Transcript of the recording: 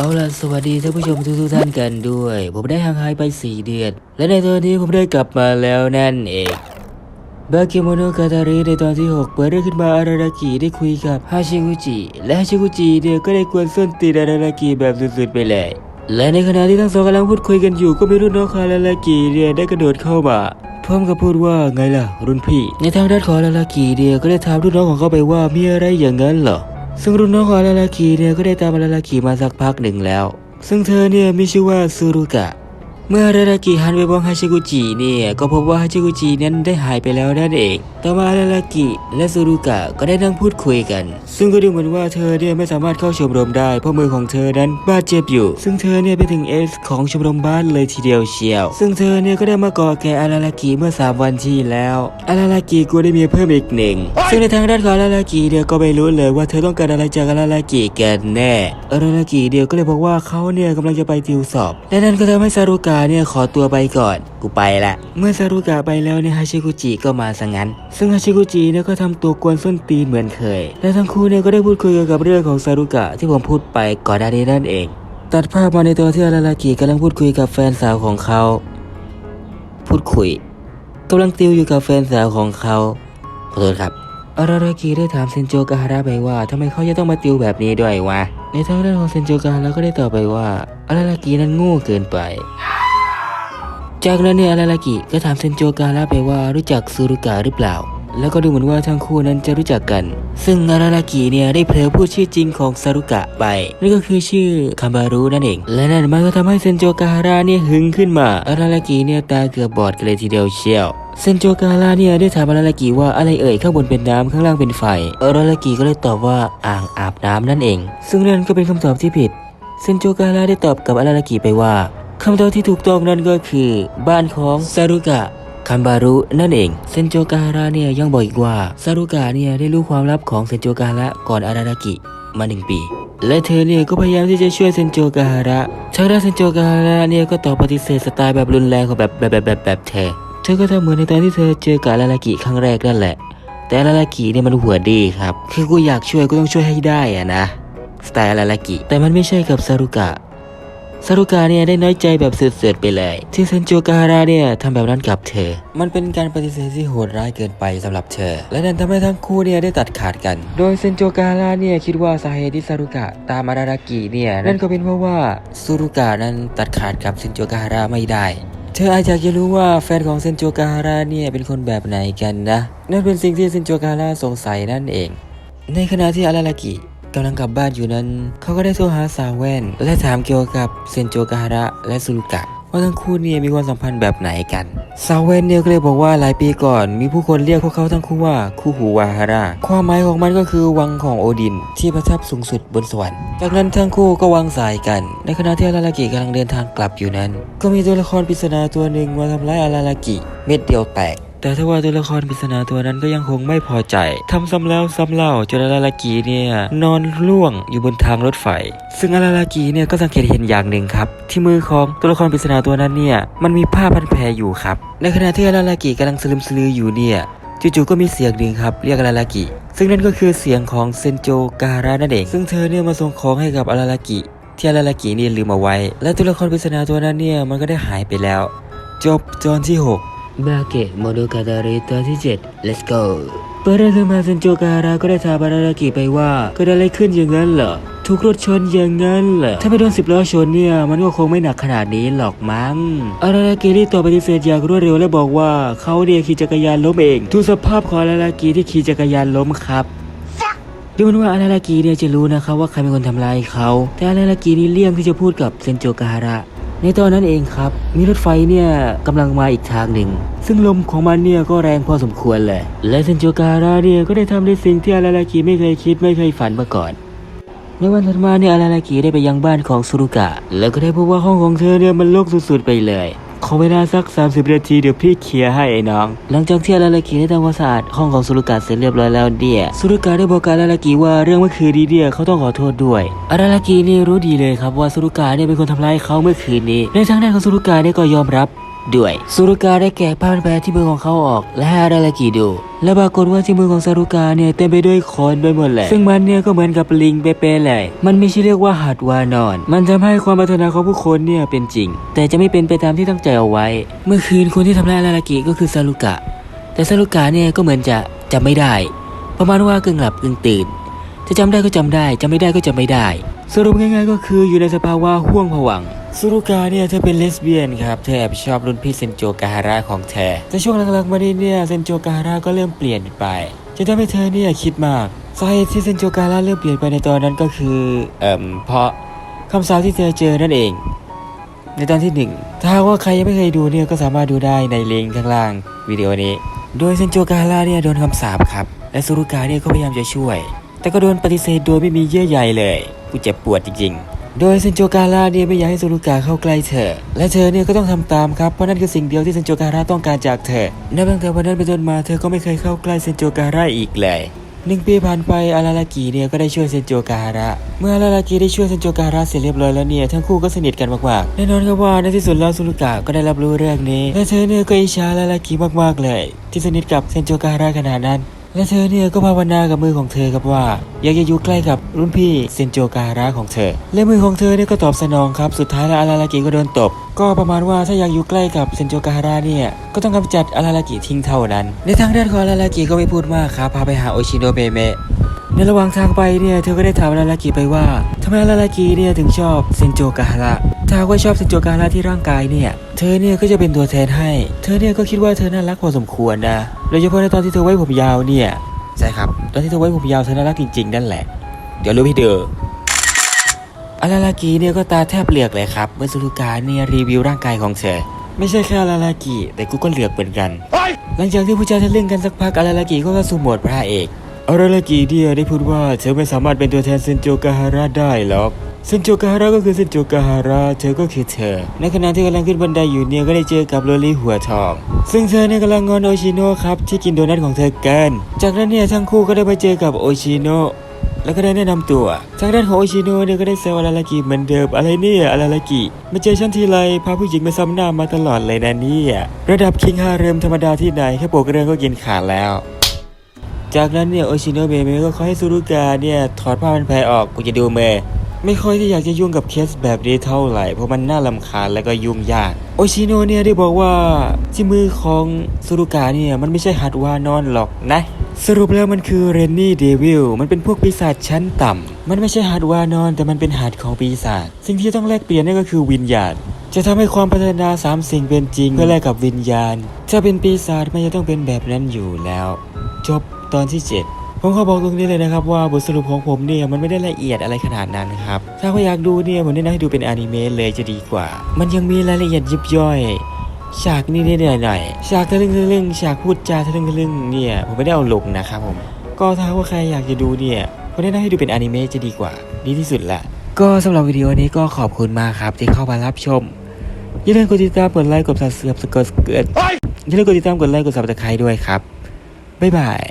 เอาล่ะสวัสดีท่านผู้ชมทุกๆท่านกันด้วย ผมได้ห่างหายไป 4 เดือน และในตอนนี้ผมได้กลับมาแล้วนั่นเองบาเกโมโนคาตาริในตอนที่ 6 เปิดเรื่องขึ้นมาอารารากิได้คุยกับฮาชิกุจิและฮาชิกุจิเนี่ยก็ได้กวนส้นตีนอารารากิแบบสุดๆไปเลยและในขณะที่ทั้งสองกำลังพูดคุยกันอยู่ก็มีรุ่นน้องของอารารากิเนี่ยได้กระโดดเข้ามาพร้อมกับพูดว่าไงล่ะรุ่นพี่ ในทางด้านของอาราากิเนี่ยก็ได้ถามรุ่นน้องของเขาไปว่ามีอะไรอย่างนั้นเหรอ ซึ่งรุ่นน้องของอารารากิเนี่ยก็ได้ตามอารารากิมาสักพักหนึ่งแล้ว ซึ่งเธอเนี่ยมีชื่อว่าซูรุกะ เมื่ออารารากิหันไปมองฮาชิกุจิเนี่ยก็พบว่าฮาชิกุจินั้นได้หายไปแล้วนั่นเอง ต่อมาอารารากิและซูรุกะก็ได้นั่งพูดคุยกัน ซึ่งก็ดูเหมือนว่าเธอเนี่ยไม่สามารถเข้าชมรมได้ เพราะมือของเธอนั้นบาดเจ็บอยู่ ซึ่งเธอเนี่ยไปถึงเอสของชมรมบ้านเลยทีเดียวเชียว ซึ่งเธอเนี่ยก็ได้มาก่อแก่อารารากิเมื่อสามวันที่แล้วอารารากิก็ได้มีเพิ่มอีกหนึ่ง ซึ่งในทางด้านของอารารากิเนี่ยก็ไม่รู้เลยว่าเธอต้องการอะไรจากอารารากิกันแน่อารารากิเดียวก็เลยบอกว่าเขาเนี่ยกำลังจะไปติวสอบ และนั่นก็ทำให้ซารุกะเนี่ยขอตัวไปก่อน กูไปละ เมื่อซารุกะไปแล้วเนี่ยฮาชิกุจิก็มาซะงั้น ซึ่งฮาชิกุจิเนี่ยก็ทำตัวกวนส้นตีนเหมือนเคย และทั้งคู่เนี่ยก็ได้พูดคุยเกี่ยวกับเรื่องของซารุกะที่ผมพูดไปก่อนหน้านี้นั่นเอง ตัดภาพมาในตัวที่อารารากิกำลังพูดคุยกับแฟนสาวของเขา พูดคุยกำลังติวอยู่กับแฟนสาวของเขาขอโทษครับอารารากิได้ถามเซนโจกาฮาระไปว่าทำไมเขาจะต้องมาติวแบบนี้ด้วยวะ ในทางด้านของเซนโจกาฮาระก็ได้ตอบไปว่าอารารากินั้นโง่เกินไป จากนั้นเนี่ยอารารากิก็ถามเซนโจกาฮาระไปว่ารู้จักซูรุกะหรือเปล่า แล้วก็ดูเหมือนว่าทั้งคู่นั้นจะรู้จักกัน ซึ่งอารารากิเนี่ยได้เผลอพูดชื่อจริงของซารุกะไปนั่นก็คือชื่อคาบารุนั่นเอง และนั่นมันก็ทำให้เซนโจกาฮาระเนี่ยหึงขึ้นมาอารารากิเนี่ยตาเกือบบอดกันเลยทีเดียวเชียวเซนโจกาฮาเนี่ยได้ถามอารารากิว่าอะไรเอ่ยข้างบนเป็นน้ำข้างล่างเป็นไฟอารารากิก็เลยตอบว่าอ่างอาบน้ำนั่นเอง ซึ่งนั่นก็เป็นคำตอบที่ผิดเซนโจกาฮาได้ตอบกับอารารากิไปว่า คำตอบที่ถูกต้องนั่นก็คือ บ้านของซารุกะคัมบารุนั่นเอง เซนโจกาฮาระเนี่ยยังบอกอีกว่าซารุกะเนี่ยได้รู้ความลับของเซนโจกาฮาระก่อนอารารากิมาหนึ่งปี และเธอเนี่ยก็พยายามที่จะช่วยเซนโจกาฮาระทางด้านเซนโจกาฮาระเนี่ยก็ตอบปฏิเสธสไตล์แบบรุนแรงของแบบแบบแบบแบบแบบเธอเธอก็ทำเหมือนในตอนที่เธอเจอกับอารารากิครั้งแรกนั่นแหละ แต่อารารากิเนี่ยมันหัวดีครับ คือกูอยากช่วยก็ต้องช่วยให้ได้อะนะ สไตล์อารารากิ แต่มันไม่ใช่กับซารุกะ ซารุกะเนี่ยได้น้อยใจแบบเสุดๆไปเลย ที่เซนโจกาฮาระเนี่ยทำแบบนั้นกับเธอ มันเป็นการปฏิเสธที่โหดร้ายเกินไปสำหรับเธอ และนั่นทำให้ทั้งคู่เนี่ยได้ตัดขาดกัน โดยเซนโจกาฮาระเนี่ยคิดว่าสาเหตุที่ซารุกะตามอารารากิเนี่ยนั่นก็เป็นเพราะว่าซูรุกะนั้นตัดขาดกับเซนโจกาฮาระไม่ได้เธออาจจะอยากจะรู้ว่าแฟนของเซนโจกาฮาระเนี่ยเป็นคนแบบไหนกันนะ นั่นเป็นสิ่งที่เซนโจกาฮาระสงสัยนั่นเอง ในขณะที่อารารากิ กำลังกลับบ้านอยู่นั้น เขาก็ได้โทรหาสาวแว่น และถามเกี่ยวกับเซนโจกาฮาระและซูรุกะว่าทั้งคู่เนี่ยมีความสัมพันธ์แบบไหนกัน สาวแวนเนี่ยก็เลยบอกว่าหลายปีก่อน มีผู้คนเรียกพวกเขาทั้งคู่ว่าคู่หูวาฮาระความหมายของมันก็คือวังของโอดิน ที่ประทับสูงสุดบนสวรรค์จากนั้นทั้งคู่ก็วางสายกัน ในขณะที่อารารากิกำลังเดินทางกลับอยู่นั้น ก็มีตัวละครปริศนาตัวหนึ่งมาทำร้ายอารารากิ เม็ดเดียวแตก แต่ถ้าว่าตัวละครปริศนาตัวนั้นก็ยังคงไม่พอใจทำซ้ำแล้วซ้ำเล่าจนอารารากิเนี่ยนอนร่วงอยู่บนทางรถไฟ ซึ่งอารารากิเนี่ยก็สังเกตเห็นอย่างหนึ่งครับ ที่มือของตัวละครปริศนาตัวนั้นเนี่ยมันมีผ้าพันแผลอยู่ครับ ในขณะที่อารารากิกำลังสลืมสลืออยู่เนี่ยจู่ๆก็มีเสียงหนึ่งครับเรียกอารารากิ ซึ่งนั่นก็คือเสียงของเซนโจการะนั่นเอง ซึ่งเธอเนี่ยมาส่งของให้กับอารารากิที่อารารากิเนี่ยลืมเอาไว้ และตัวละครปริศนาตัวนั้นเนี่ยมันก็ได้หายไปแล้ว จบตอนที่ 6 บาเกะโมโนกาตาริตอนที่ 7 let's go เปิดเรื่องขึ้นมาเซนโจกาฮาระก็ได้ถามอารารากิไปว่าเกิดอะไรขึ้นอย่างนั้นเหรอถูกรถชนอย่างนั้นเหรอถ้าไม่โดนสิบล้อชนเนี่ย มันก็คงไม่หนักขนาดนี้หรอกมั้งอารารากิรีบตอบปฏิเสธอย่างรวดเร็วและบอกว่าเขาเนี่ยขี่จักรยานล้มเองทุสภาพของอารารากิที่ขี่จักรยานล้มครับดูเหมือนว่าอารารากิเนี่ยจะรู้นะครับว่าใครเป็นคนทำร้ายเขา แต่อารารากินี่เลี่ยงที่จะพูดกับเซนโจกาฮาระ ในตอนนั้นเองครับ มีรถไฟเนี่ยกำลังมาอีกทางหนึ่ง ซึ่งลมของมันเนี่ยก็แรงพอสมควรเลย และเซนโจการาเนี่ยก็ได้ทำในสิ่งที่อาราลากิไม่เคยคิดไม่เคยฝันมาก่อน ในวันถัดมาเนี่ยอาราลากิได้ไปยังบ้านของซูรุกะ แล้วก็ได้พบว่าห้องของเธอเนี่ยมันโลกสุดๆไปเลย ขอเวลาสัก 30นาทีเดี๋ยวพี่เคลียร์ให้ไอ้น้อง หลังจากที่อารารากิได้ทำความสะอาดห้องของสุรุกะเสร็จเรียบร้อยแล้วเดียสุรุกะได้บอกกับอารารากิว่าเรื่องเมื่อคืนนี้เดียเขาต้องขอโทษด้วยอารารากินี่รู้ดีเลยครับว่าสุรุกะเนี่ยเป็นคนทำร้ายเขาเมื่อคืนนี้ในทางด้านของสุรุกะเนี่ยก็ยอมรับ ด้วยสุรุกาได้แกะผ้าพันแผลที่มือของเขาออก และให้อาราลากิดู และปรากฏว่าที่มือของซารุกาเนี่ยเต็มไปด้วยขนไปหมดเลยซึ่งมันเนี่ยก็เหมือนกับลิงเป๊ะๆเลย มันมีชื่อเรียกว่าหัดวานอน มันทำให้ความปรารถนาของผู้คนเนี่ยเป็นจริง แต่จะไม่เป็นไปตามที่ตั้งใจเอาไว้ เมื่อคืนคนที่ทำร้ายอาราลากิก็คือซารุกะ แต่ซารุกะเนี่ยก็เหมือนจะจำไม่ได้ ประมาณว่ากึ่งหลับกึ่งตื่นจะจำได้ก็จำได้จำไม่ได้ก็จำไม่ได้ สรุปง่ายๆก็คืออยู่ในสภาวะห่วงผวัง ค์สุรุกาเนี่ยเธอเป็นเลสเบี้ยนครับ เธอแอบชอบรุ่นพี่เซนโจกาฮาระของเธอ แต่ช่วงหลังๆมานี้เนี่ยเซนโจกาฮาระก็เริ่มเปลี่ยนไปจนทำให้เธอเนี่ยคิดมากสาเหตุที่เซนโจกาฮาระเริ่มเปลี่ยนไปในตอนนั้นก็คือ เอ่มเพราะคำสาปที่เธอเจอนั่นเอง ในตอนที่หนึ่งถ้าว่าใครยังไม่เคยดูเนี่ยก็สามารถดูได้ในลิงก์ข้างล่างวิดีโอนี้ โดยเซนโจกาฮาระเนี่ยโดนคำสาปครับ และสุรุกาเนี่ยก็พยายามจะช่วย แต่ก็โดนปฏิเสธโดยไม่มีเยื่อใยเลย กูเจ็บปวดจริงๆ โดยเซนโจกาฮาเนี่ยไม่อยากให้สุรุกาเข้าใกล้เธอ และเธอเนี่ยก็ต้องทำตามครับ เพราะนั่นคือสิ่งเดียวที่เซนโจกาฮาต้องการจากเธอ นับตั้งแต่วันนั้นเป็นต้นมาเธอก็ไม่เคยเข้าใกล้เซนโจกาฮาอีกเลยหนึ่งปีผ่านไปอาราลากิเนี่ยก็ได้ช่วยเซนโจกาฮาระ เมื่ออาราลากิได้ช่วยเซนโจกาฮาระเสร็จเรียบร้อยแล้วเนี่ยทั้งคู่ก็สนิทกันมากๆแน่นอนครับว่าในที่สุดแล้วสุรุกะก็ได้รับรู้เรื่องนี้และเธอเนี่ยก็อิจฉาอาราลากิมากๆเลย ที่สนิทกับเซนโจกาฮาระขนาดนั้น และเธอเนี่ยก็ภาวนากับมือของเธอครับว่า อยากจะอยู่ใกล้กับรุ่นพี่เซนโจการะของเธอ และมือของเธอเนี่ยก็ตอบสนองครับสุดท้ายแล้วอาราลากิก็โดนตบ ก็ประมาณว่าถ้าอยากอยู่ใกล้กับเซนโจกาฮาระเนี่ยก็ต้องกำจัดอาราลากิทิ้งเท่านั้น ในทางด้านของอาราลากิก็ไม่พูดมากครับพาไปหาโอชิโนเบเมะ ในระหว่างทางไปเนี่ยเธอก็ได้ถามอาราลากิไปว่าทำไมอาราลากิเนี่ยถึงชอบเซนโจกาฮาระถ้าหากว่าชอบเซนโจกาฮาระที่ร่างกายเนี่ยเธอเนี่ยก็จะเป็นตัวแทนให้ เธอเนี่ยก็คิดว่าเธอน่ารักพอสมควรนะโดยเฉพาะในตอนที่เธอไว้ผมยาวเนี่ยใช่ครับตอนที่เธอไว้ผมยาวเธอน่ารักจริงๆนั่นแหละ เดี๋ยวรู้พี่เดออาราลากิเนี่ยก็ตาแทบเหลือกเลยครับเมื่อสุรุกาเนี่ยรีวิวร่างกายของเธอไม่ใช่แค่อาราลากิแต่กูก็เหลือกเหมือนกัน หลังจากที่ผู้ชายทะลึ่งกันสักพักอาราลากิก็เข้าสู่โหมดพระเอก อาราลากิเดียได้พูดว่าเธอไม่สามารถเป็นตัวแทนเซนโจกาฮาระได้หรอกเซนโจกาฮาระก็คือเซนโจกาฮาระเธอก็คือเธอ ในขณะที่กำลังขึ้นบันไดอยู่เนี่ยก็ได้เจอกับโรลี่หัวทอง ซึ่งเธอเนี่ยกำลังงอนโอชิโนะครับที่กินโดนัทของเธอกันจากนั้นเนี่ยทั้งคู่ก็ได้ไปเจอกับโอชิโนะแล้วก็ได้แนะนำตัว ทางด้านของโอชิโนะเนี่ยก็ได้แซวอาราลากิเหมือนเดิมอะไรเนี่ยอาราลากิมาเจอฉันทีไรพาผู้หญิงมาซ้ำหน้ามาตลอดเลยนะเนี่ยระดับคิงฮาเรมธรรมดาที่ไหนแค่โปกเรื่องก็กินขาดแล้ว จากนั้นเนี่ยโอชิโนะเบเมก็ขอให้ซูรุกะเนี่ยถอดผ้าพันแผลออกกูจะดูเมย์ไม่ค่อยที่อยากจะยุ่งกับเคสแบบนี้เท่าไหร่ เพราะมันน่าลำคาญและก็ยุ่งยาก โอชิโนะเนี่ยได้บอกว่าที่มือของซูรุกะเนี่ยมันไม่ใช่หัดวานอนหรอกนะสรุปแล้วมันคือเรนนี่เดวิล มันเป็นพวกปีศาจชั้นต่ำ มันไม่ใช่หัดวานอน แต่มันเป็นหัดของปีศาจ สิ่งที่ต้องแลกเปลี่ยนนั่นก็คือวิญญาณ จะทำให้ความพัฒนาสามสิ่งเป็นจริงเพื่อแลกกับวิญญาณถ้าเป็นปีศาจมันจะต้องเป็นแบบนั้นอยู่แล้ว จบ ตอนที่ 7 ผมขอบอกตรงนี้เลยนะครับว่าบทสรุปของผมเนี่ยมันไม่ได้ละเอียดอะไรขนาดนั้นครับ ถ้าคุณอยากดูเนี่ยผมแนะนำให้ดูเป็นอนิเมะเลยจะดีกว่า มันยังมีรายละเอียดยิบย่อยฉากนี่ไดหน่อยฉากทะลึ่งทะลึ่งฉากพูดจาทะลึ่งทะลึ่งเนี่ยผมไม่ได้เอาลงนะครับผม ก็ถ้าว่าใครอยากจะดูเนี่ยผมแนะนำให้ดูเป็นอนิเมะจะดีกว่าดีที่สุดละก็สำหรับวิดีโอนี้ก็ขอบคุณมากครับที่เข้ามารับชมอย่าลืมกดติดตามกดไลค์กดซับสไครต์กดอย่าลืมกดติดตามกดไลค์กดซับสไครต์ด้วยครับ บ๊ายบาย